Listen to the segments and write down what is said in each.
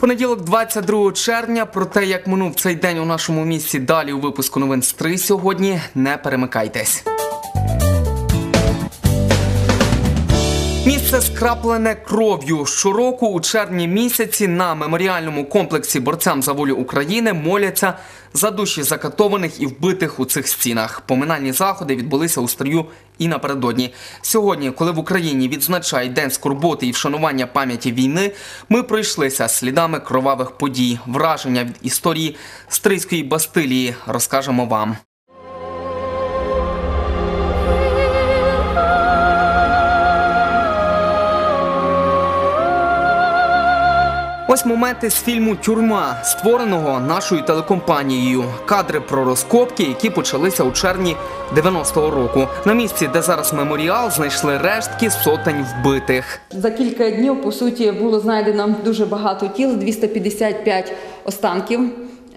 Понеділок, 22 червня. Про те, як минув цей день у нашому місті, далі у випуску новин з 3 сьогодні. Не перемикайтесь. Місце скраплене кров'ю. Щороку у червні місяці на меморіальному комплексі борцям за волю України моляться за душі закатованих і вбитих у цих стінах. Поминальні заходи відбулися у стрію і напередодні. Сьогодні, коли в Україні відзначають день скорботи і вшанування пам'яті війни, ми пройшлися слідами кровавих подій. Враження від історії Стрийської Бастилії розкажемо вам. Ось моменти з фільму Тюрма, створеного нашою телекомпанією. Кадри про розкопки, які почалися у червні 90-го року. На місці, де зараз меморіал, знайшли рештки сотень вбитих. За кілька днів, по суті, було знайдено дуже багато тіл, 255 останків.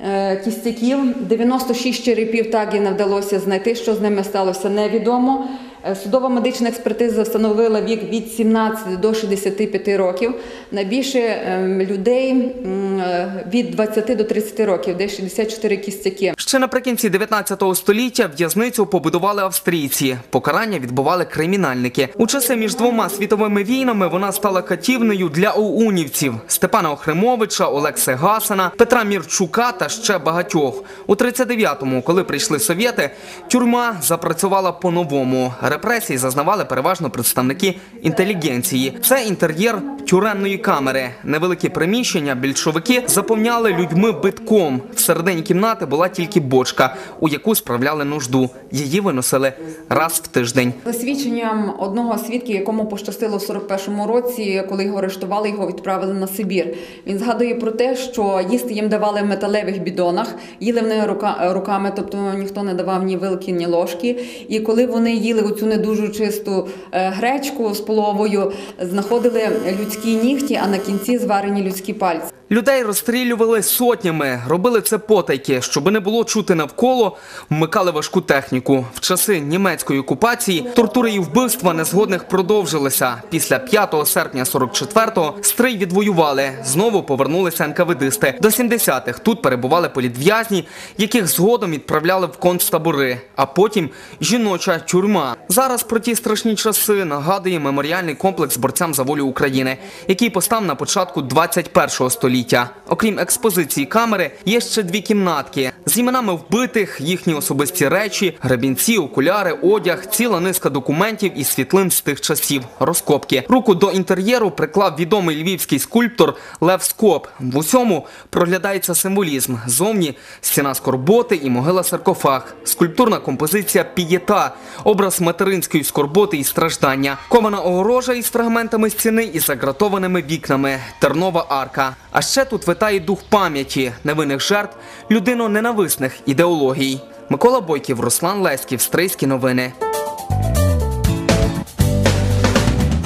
е, Кістяків, 96 черепів так і не вдалося знайти. Що з ними сталося, невідомо. Е, Судова медична експертиза встановила вік від 17 до 65 років. Найбільше ем, людей е, від 20 до 30 років, де 64 кістяки. Ще наприкінці 19 століття в'язницю побудували австрійці. Покарання відбували кримінальники. У часи між двома світовими війнами вона стала катівнею для оунівців Степана Охримовича, Олекси Гасана, Петра Мірчука та ще багатьох. У 39-му, коли прийшли совєти, тюрма запрацювала по-новому. Репресій зазнавали переважно представники інтелігенції. Це інтер'єр тюремної камери. Невеликі приміщення більшовики заповняли людьми битком. Всередині кімнати була тільки бочка, у яку справляли нужду. Її виносили раз в тиждень. За свідченням одного свідка, якому пощастило в 41-му році, коли його арештували, його відправили на Сибір. Він згадує про те, що їсти їм давали в металевих бідонах, їли вони рука, руками, тобто ніхто не давав ні вилки, ні ложки. І коли вони їли оцю не дуже чисту е, гречку з половою, знаходили людські нігті, а на кінці зварені людські пальці. Людей розстрілювали сотнями, робили це потайки, щоби не було чути навколо, вмикали важку техніку. В часи німецької окупації тортури і вбивства незгодних продовжилися. Після 5 серпня 44-го стрий відвоювали. Знову повернулися НКВДисти. До 70-х тут перебували політв'язні, яких згодом відправляли в концтабори, а потім жіноча тюрма. Зараз про ті страшні часи нагадує меморіальний комплекс борцям за волю України, який постав на початку 21-го століття. Окрім експозиції камери, є ще дві кімнатки з іменами вбитих, їхні особисті речі, гребінці, окуляри, одяг, ціла низка документів і світлин з тих часів. Розкопки. Руку до інтер'єру приклав відомий львівський скульптор Лев Скоп. В усьому проглядається символізм. Зовні стіна скорботи і могила саркофаг, скульптурна композиція пієта, образ материнської скорботи і страждання, кована огорожа із фрагментами стіни і загратованими вікнами, тернова арка. А ще тут витає дух пам'яті, невинних жертв, людино-ненависних ідеологій. Микола Бойків, Руслан Леськів, Стрийські новини.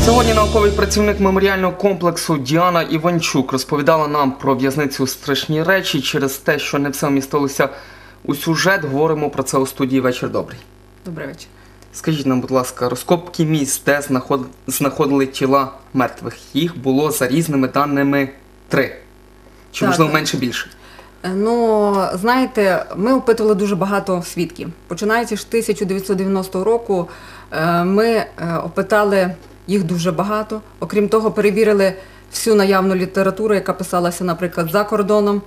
Сьогодні науковий працівник меморіального комплексу Діана Іванчук розповідала нам про в'язницю страшні речі через те, що не все вмістилося у сюжет. Говоримо про це у студії вечір добрий. Добрий вечір. Скажіть нам, будь ласка, розкопки місць, де знаход... знаходили тіла мертвих. Їх було за різними даними три. Чи Так. можливо менше більше? Е, Ну, знаєте, ми опитували дуже багато свідків. Починаючи з 1990 року, е, ми е, опитали їх дуже багато. Окрім того, перевірили всю наявну літературу, яка писалася, наприклад, за кордоном.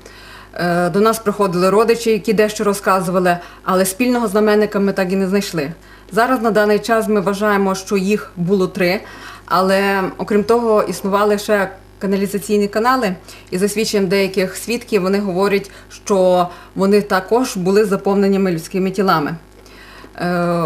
До нас приходили родичі, які дещо розказували, але спільного знаменника ми так і не знайшли. Зараз на даний час ми вважаємо, що їх було три, але окрім того, існували ще каналізаційні канали, і за свідченням деяких свідків вони говорять, що вони також були заповненими людськими тілами. Е,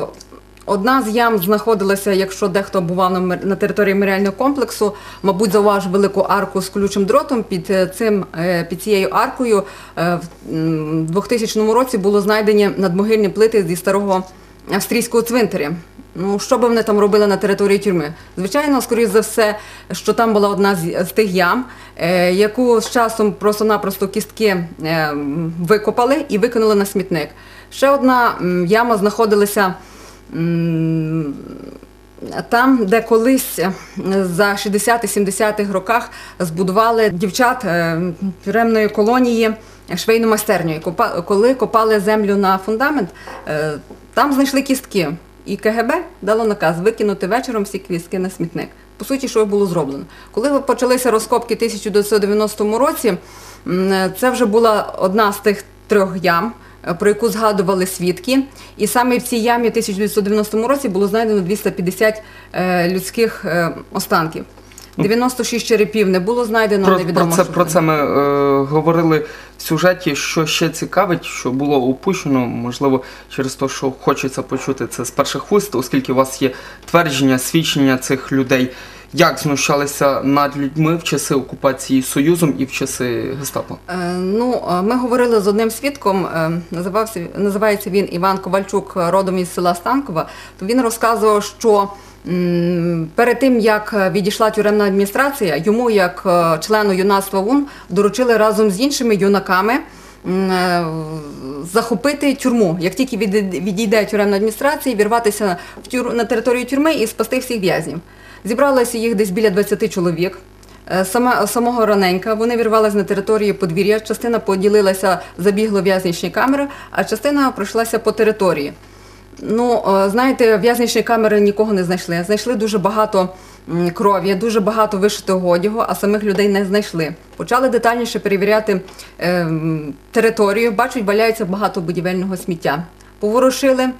Одна з ям знаходилася, якщо дехто бував на території меморіального комплексу, мабуть, зауважив велику арку з колючим дротом. Під е, цим е, під цією аркою в м, 2000 році було знайдені надмогильні плити зі старого австрійського цвинтаря. Ну, що би вони там робили на території тюрми? Звичайно, скоріш за все, що там була одна з, з тих ям, е, яку з часом просто-напросто кістки е, викопали і викинули на смітник. Ще одна м, яма знаходилася м, Там, де колись е, за 60-70-х роках збудували дівчат е, тюремної колонії швейну майстерню. Коли копали землю на фундамент, е, там знайшли кістки. І КГБ дало наказ викинути вечором всі кістки на смітник. По суті, що було зроблено. Коли почалися розкопки в 1990 році, це вже була одна з тих трьох ям, про яку згадували свідки. І саме в цій ямі в 1990 році було знайдено 250 е, людських е, останків. 96 черепів не було знайдено, Про, невідомо. про, це, що про це ми е, говорили в сюжеті. Що ще цікавить, що було упущено, можливо, через те, що хочеться почути це з перших вуст, оскільки у вас є твердження, свідчення цих людей. Як знущалися над людьми в часи окупації Союзом і в часи гестапо? Е, Ну, е, ми говорили з одним свідком, е, називався, називається він Іван Ковальчук, родом із села Станкова. То він розказував, що перед тим, як відійшла тюремна адміністрація, йому, як члену юнацтва УН, доручили разом з іншими юнаками захопити тюрму. Як тільки відійде- тюремна адміністрація, вірватися на територію тюрми і спасти всіх в'язнів. Зібралося їх десь біля 20 чоловік. Е, Саме самого раненька вони вірвалися на територію подвір'я. Частина поділилася, забігла в'язничні камери, а частина пройшлася по території. Ну, е, знаєте, в'язничні камери нікого не знайшли. Знайшли дуже багато крові, дуже багато вишитого одягу, а самих людей не знайшли. Почали детальніше перевіряти е, територію. Бачать, валяється багато будівельного сміття. Поворушили,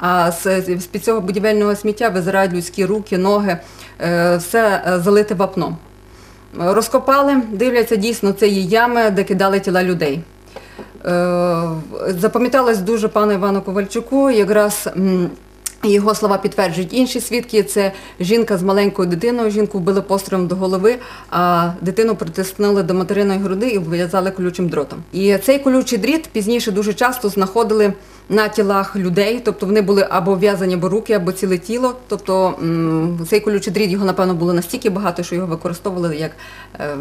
а з, під цього будівельного сміття визирають людські руки, ноги, е, все е, залите вапном. Розкопали, дивляться дійсно, це є ями, де кидали тіла людей. Е, Запам'яталось дуже пану Івану Ковальчуку, якраз його слова підтверджують інші свідки. Це жінка з маленькою дитиною. Жінку вбили пострілом до голови, а дитину притиснули до материної груди і вв'язали колючим дротом. І цей колючий дріт пізніше дуже часто знаходили на тілах людей, тобто вони були або в'язані, або руки, або ціле тіло. Тобто цей колючий дріт його, напевно, було настільки багато, що його використовували як е,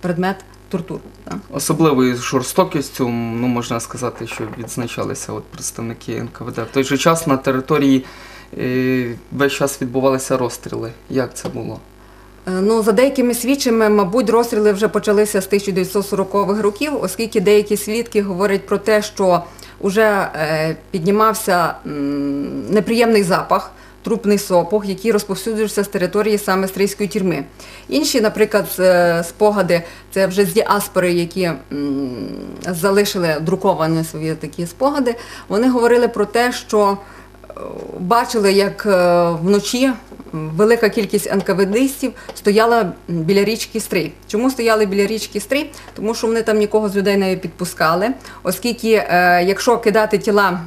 предмет тортур. так. Особливою жорстокістю, ну можна сказати, що відзначалися от представники НКВД. В той же час на території е, весь час відбувалися розстріли. Як це було? Е, Ну, за деякими свідчими, мабуть, розстріли вже почалися з 1940-х років, оскільки деякі свідки говорять про те, що вже е, піднімався неприємний запах, трупний сопох, який розповсюджувався з території саме стрийської тюрми. Інші, наприклад, е, спогади, це вже з діаспори, які залишили друковані свої такі спогади, вони говорили про те, що бачили, як е, вночі велика кількість НКВДистів стояла біля річки Стрий. Чому стояли біля річки Стрий? Тому що вони там нікого з людей не підпускали, оскільки, е, якщо кидати тіла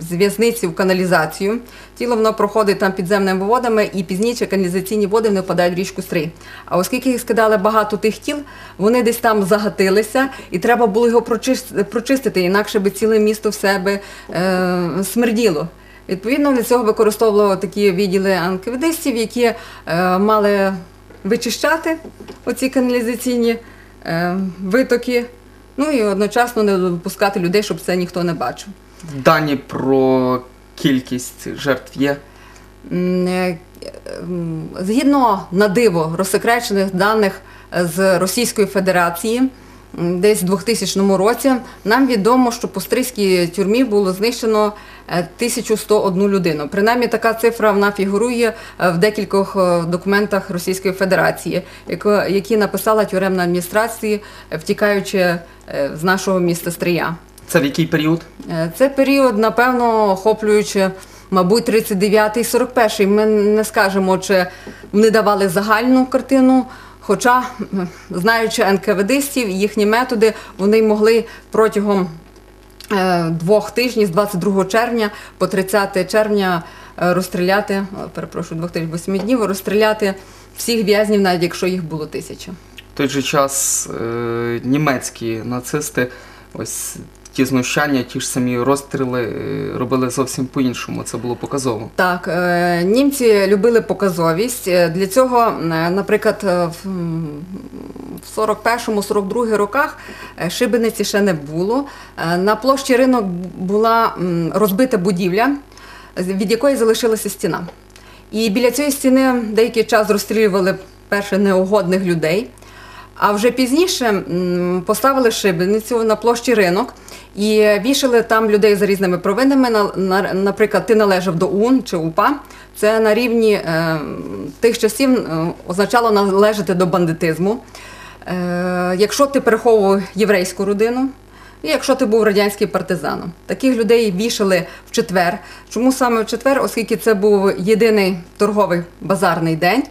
з в каналізацію, тіло воно проходить там підземними водами, і пізніше каналізаційні води не впадають в річку Стрий. А оскільки їх скидали багато тих тіл, вони десь там загатилися, і треба було його прочис- прочистити, інакше би ціле місто в себе е, смерділо. Відповідно, для цього використовували такі відділи анкведистів, які е, мали вичищати оці каналізаційні е, витоки, ну і одночасно не допускати людей, щоб це ніхто не бачив. Дані про кількість жертв є. Е, Згідно на диво розсекречених даних з Російської Федерації, десь у 2000 році нам відомо, що по стрийській тюрмі було знищено е, 1101 людину. Принаймні така цифра вона фігурує е, в декількох е, документах Російської Федерації, які написала тюремна адміністрація, е, втікаючи е, з нашого міста Стрия. Це в який період? Е, Це період, напевно, охоплюючи, мабуть, 39-й, 41-й. Ми не скажемо, чи вони давали загальну картину. Хоча, знаючи НКВДистів, їхні методи, вони могли протягом е, двох тижнів, з 22 червня по 30 червня е, розстріляти, перепрошую, двох тижнів, восьми днів, розстріляти всіх в'язнів, навіть якщо їх було тисяча. В той же час німецькі нацисти ось ті знущання, ті ж самі розстріли е, робили зовсім по-іншому. Це було показово. Так, е, німці любили показовість. Е, Для цього, наприклад, в м, в 41-42 роках шибениці ще не було. На площі ринок була розбита будівля, від якої залишилася стіна. І біля цієї стіни деякий час розстрілювали перше неугодних людей. А вже пізніше поставили шибеницю на площі ринок і вішали там людей за різними провинами. На, на- наприклад, ти належав до УН чи УПА. Це на рівні е, тих часів е, означало належати до бандитизму. Е, якщо ти переховував єврейську родину, і якщо ти був радянським партизаном, таких людей вішали в четвер. Чому саме в четвер? Оскільки це був єдиний торговий базарний день,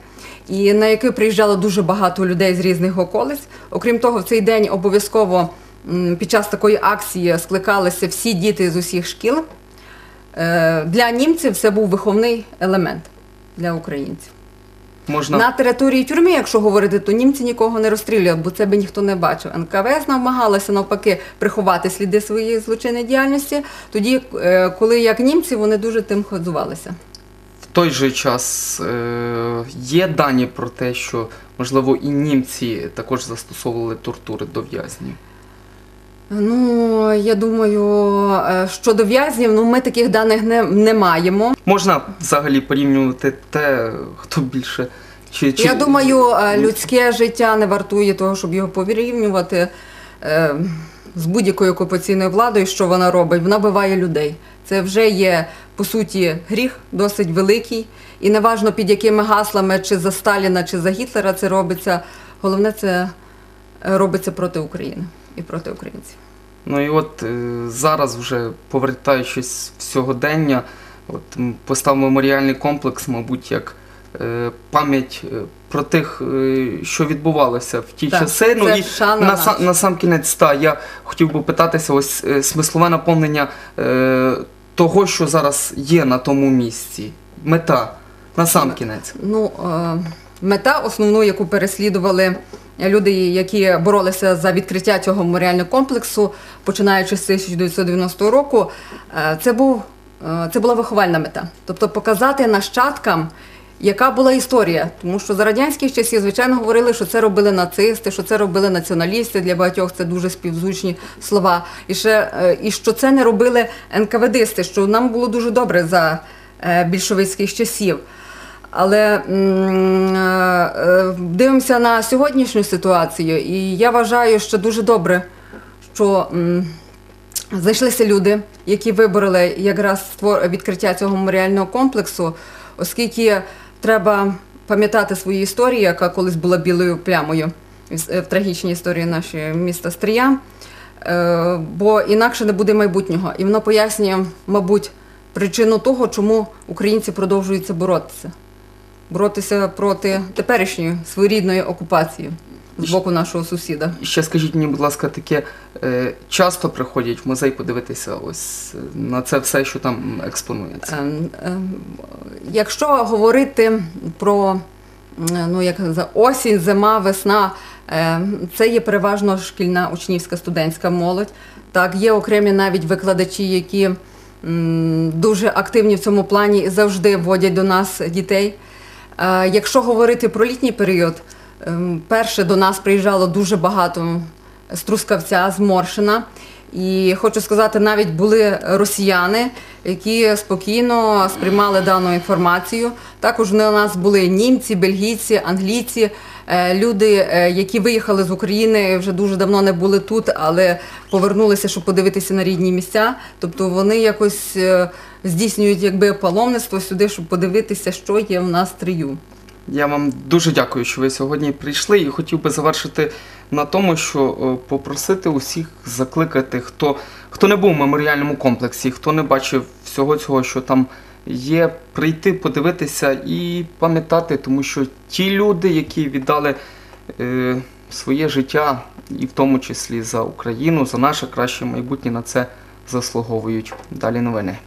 і на який приїжджало дуже багато людей з різних околиць. Окрім того, в цей день обов'язково під час такої акції скликалися всі діти з усіх шкіл. Е, Для німців це був виховний елемент для українців. Можна На території тюрми, якщо говорити, то німці нікого не розстрілювали, бо це би ніхто не бачив. НКВС намагалася навпаки приховати сліди своєї злочинної діяльності. Тоді, е, коли як німці, вони дуже тим хизувалися. Той же час е, є дані про те, що можливо і німці також застосовували тортури до в'язнів. Ну я думаю, е, щодо в'язнів, ну ми таких даних не, не маємо. Можна взагалі порівнювати те, хто більше чи, чи... Я думаю, е, людське життя не вартує того, щоб його порівнювати з будь-якою окупаційною владою, що вона робить. Вона биває людей. Це вже є по суті гріх, досить великий. І неважно під якими гаслами, чи за Сталіна, чи за Гітлера це робиться. Головне, це е, робиться проти України і проти українців. Ну і от е, зараз, вже повертаючись в сьогодення, от постав меморіальний комплекс, мабуть, як пам'ять е, про тих, е, що відбувалося в ті Так, часи. Ну і на, на сам кінець, та, я хотів би питатися, ось е, смислове наповнення е, того, що зараз є на тому місці. Мета. На сам кінець. Ну, е, мета основну, яку переслідували люди, які боролися за відкриття цього меморіального комплексу, починаючи з 1990 року, е, це, був, е, це була виховальна мета. Тобто показати нащадкам, яка була історія. Тому що за радянських часів, звичайно, говорили, що це робили нацисти, що це робили націоналісти. Для багатьох це дуже співзвучні слова. І, ще, е, і що це не робили НКВДисти, що нам було дуже добре за е, більшовицьких часів. Але е, дивимося на сьогоднішню ситуацію, і я вважаю, що дуже добре, що м, знайшлися люди, які вибороли якраз відкриття цього меморіального комплексу, оскільки треба пам'ятати свою історію, яка колись була білою плямою в в трагічній історії нашого міста Стрия. Е, бо інакше не буде майбутнього. І воно пояснює, мабуть, причину того, чому українці продовжуються боротися. Боротися проти теперішньої своєрідної окупації з боку нашого сусіда. Ще скажіть мені, будь ласка, таке е, часто приходять в музей подивитися ось е, на це все, що там експонується. Ем, ем, Якщо говорити про ну, як за осінь, зима, весна, ем, це є переважно шкільна учнівська студентська молодь. Так, є окремі навіть викладачі, які м, дуже активні в цьому плані і завжди вводять до нас дітей. Е, Якщо говорити про літній період, перше до нас приїжджало дуже багато з Трускавця, з Моршина. І хочу сказати, навіть були росіяни, які спокійно сприймали дану інформацію. Також у нас були німці, бельгійці, англійці, е, люди, е, які виїхали з України, вже дуже давно не були тут, але повернулися, щоб подивитися на рідні місця. Тобто вони якось е, здійснюють якби паломництво сюди, щоб подивитися, що є в нас Трию. Я вам дуже дякую, що ви сьогодні прийшли, і хотів би завершити на тому, що е, попросити усіх закликати, хто, хто не був в меморіальному комплексі, хто не бачив всього цього, що там є, прийти, подивитися і пам'ятати, тому що ті люди, які віддали е, своє життя, і в тому числі за Україну, за наше краще майбутнє, на це заслуговують. Далі новини.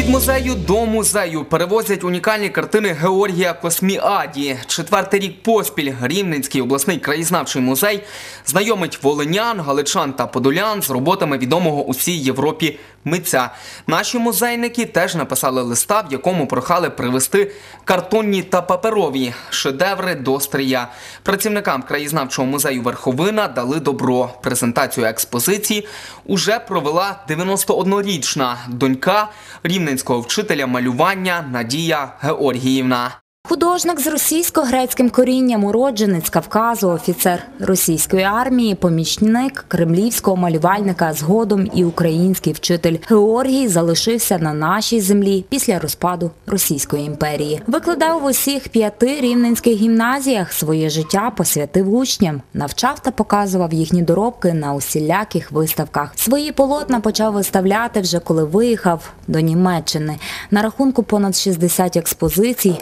Від музею до музею перевозять унікальні картини Георгія Косміаді. Четвертий рік поспіль Рівненський обласний краєзнавчий музей знайомить волинян, галичан та подолян з роботами відомого усій Європі митця. Наші музейники теж написали листа, в якому прохали привезти картонні та паперові шедеври до стрия. Працівникам краєзнавчого музею Верховина дали добро. Презентацію експозиції уже провела 91-річна донька рівненського вчителя малювання Надія Георгіївна. Художник з російсько-грецьким корінням, уродженець Кавказу, офіцер російської армії, помічник кремлівського малювальника, згодом і український вчитель Георгій залишився на нашій землі після розпаду Російської імперії. Викладав в усіх п'яти рівненських гімназіях своє життя посвятив учням, навчав та показував їхні доробки на усіляких виставках. Свої полотна почав виставляти вже коли виїхав до Німеччини. На рахунку понад 60 експозицій,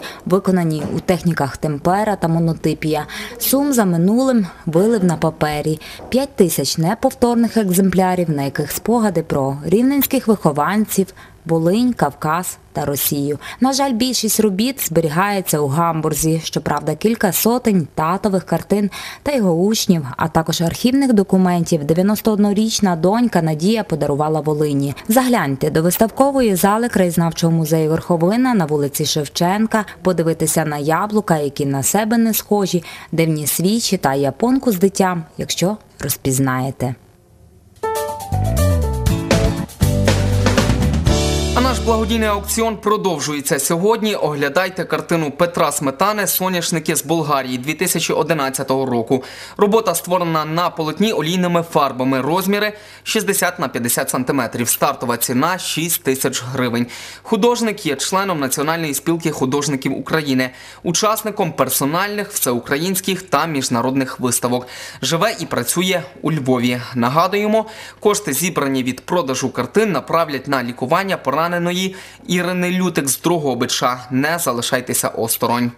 виконані у техніках темпера та монотипія. Сум за минулим вилив на папері 5 тисяч неповторних екземплярів, на яких спогади про рівненських вихованців, Волинь, Кавказ та Росію. На жаль, більшість робіт зберігається у Гамбурзі. Щоправда, кілька сотень татових картин та його учнів, а також архівних документів 91-річна донька Надія подарувала Волині. Загляньте до виставкової зали краєзнавчого музею Верховина на вулиці Шевченка, подивитися на яблука, які на себе не схожі, дивні свічі та японку з дитям, якщо розпізнаєте. А наш благодійний аукціон продовжується сьогодні. Оглядайте картину Петра Сметани Соняшники з Болгарії 2011 року. Робота створена на полотні олійними фарбами. Розміри 60 на 50 сантиметрів. Стартова ціна 6 тисяч гривень. Художник є членом Національної спілки художників України, учасником персональних, всеукраїнських та міжнародних виставок. Живе і працює у Львові. Нагадуємо, кошти зібрані від продажу картин направлять на лікування пораненої Ірини Лютик з другого бича. Не залишайтеся осторонь.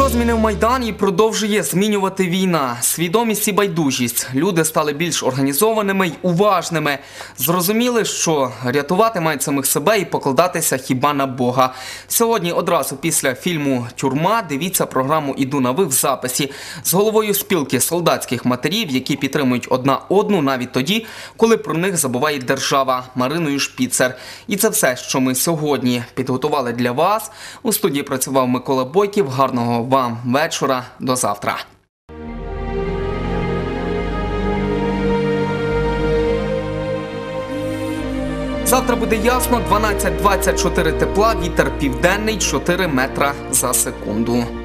Що змінив Майдан і продовжує змінювати війна? Свідомість і байдужість. Люди стали більш організованими й уважними. Зрозуміли, що рятувати мають самих себе і покладатися хіба на Бога. Сьогодні, одразу після фільму Тюрма, дивіться програму Іду на ви в записі з головою спілки солдатських матерів, які підтримують одна одну навіть тоді, коли про них забуває держава Мариною Шпіцер. І це все, що ми сьогодні підготували для вас. У студії працював Микола Бойків. Гарного вам вечора. До завтра. Завтра буде ясно 12-24 тепла, вітер південний 4 метра за секунду.